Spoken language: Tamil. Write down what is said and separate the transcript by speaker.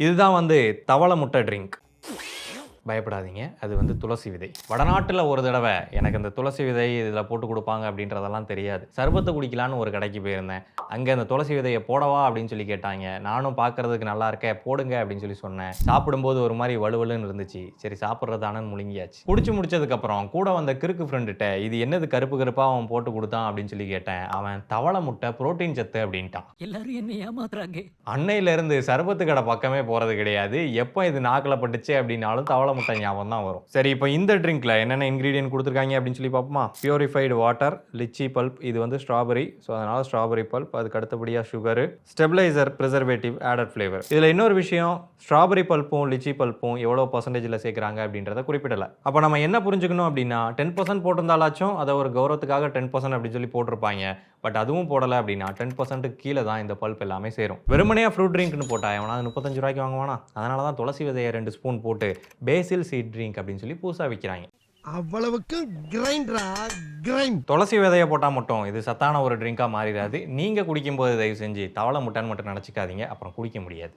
Speaker 1: இதுதான் வந்து தவளை முட்டை ட்ரிங்க் பயப்படாதீங்க. அது வந்து துளசி விதை. வடநாட்டில் ஒரு தடவை எனக்கு இந்த துளசி விதை இதில் போட்டு கொடுப்பாங்க அப்படின்றதெல்லாம் தெரியாது. சர்பத்தை குடிக்கலான்னு ஒரு கடைக்கு போயிருந்தேன். அங்கே அந்த துளசி விதையை போடவா அப்படின்னு சொல்லி கேட்டாங்க. நானும் பார்க்கறதுக்கு நல்லா இருக்க போடுங்க அப்படின்னு சொல்லி சொன்னேன். சாப்பிடும்போது ஒரு மாதிரி வலுவலுன்னு இருந்துச்சு. சரி சாப்பிட்றதானு முழுங்கியாச்சு. குடிச்சு முடிச்சதுக்கப்புறம் கூட வந்த கிறுக்கு ஃப்ரெண்டுகிட்ட இது என்னது கருப்பு கருப்பாக அவன் போட்டு கொடுத்தான்? அப்படின்னு சொல்லி கேட்டேன். அவன் தவளை முட்டை புரோட்டீன் சத்து அப்படின்ட்டான்.
Speaker 2: எல்லாரும் என்ன ஏமாத்துறாங்க.
Speaker 1: அன்னையில இருந்து சர்பத்து கடை பக்கமே போறது கிடையாது. எப்போ இது நாக்கில் பட்டுச்சு அப்படின்னாலும் தவளை முட்டை ஞாபகம் தான் வரும். சரி இப்போ இந்த ட்ரிங்க்ல என்னென்ன இன்கிரீடியன்ட் கொடுத்துருக்காங்க அப்படின்னு சொல்லி பார்ப்போமா? பியூரிஃபைடு வாட்டர் லிச்சி பல்ப் இது வந்து ஸ்ட்ராபெரி ஸோ அதனால ஸ்ட்ராபெரி பல்ப் அதுக்கு அடுத்தபடியாக sugar stabilizer preservative added flavour இதில் இன்னொரு விஷயம் ஸ்ட்ராபெரி பல்ப்பும் லிச்சி பல்ப்பும் எவ்வளோ பர்சன்டேஜில் சேர்க்குறாங்க அப்படின்றத குறிப்பிடலை. அப்போ நம்ம என்ன புரிஞ்சுக்கணும் அப்படின்னா டென் பர்சன்ட் போட்டிருந்தாலாச்சும் அதை ஒரு கௌரவத்துக்காக டென் பர்சன்ட் அப்படின்னு சொல்லி போட்டிருப்பாங்க. பட் அதுவும் போடலை அப்படின்னா டென் பர்சன்ட்டுக்கு கீழே தான் இந்த பல்ப் எல்லாமே சேரும். வெறுமனையாக ஃப்ரூட் ட்ரிங்க்னு போட்டா எவனா அது முப்பத்தஞ்சு ரூபாய்க்கு வாங்குவானா? அதனால தான் துளசி விதையை ரெண்டு ஸ்பூன் போட்டு பேசில் சீட் ட்ரிங்க் அப்படின்னு சொல்லி புதுசாக விற்கிறாங்க
Speaker 3: அவ்வளவுக்கு கிரைண்டரா கிரைண்ட்
Speaker 1: துளசி விதையை போட்டால் மட்டும் இது சத்தான ஒரு ட்ரிங்காக மாறிடாது. நீங்கள் குடிக்கும்போது தயவு செஞ்சு தவளை முட்டைன்னு மட்டும் நினச்சிக்காதீங்க. அப்புறம் குடிக்க முடியாது.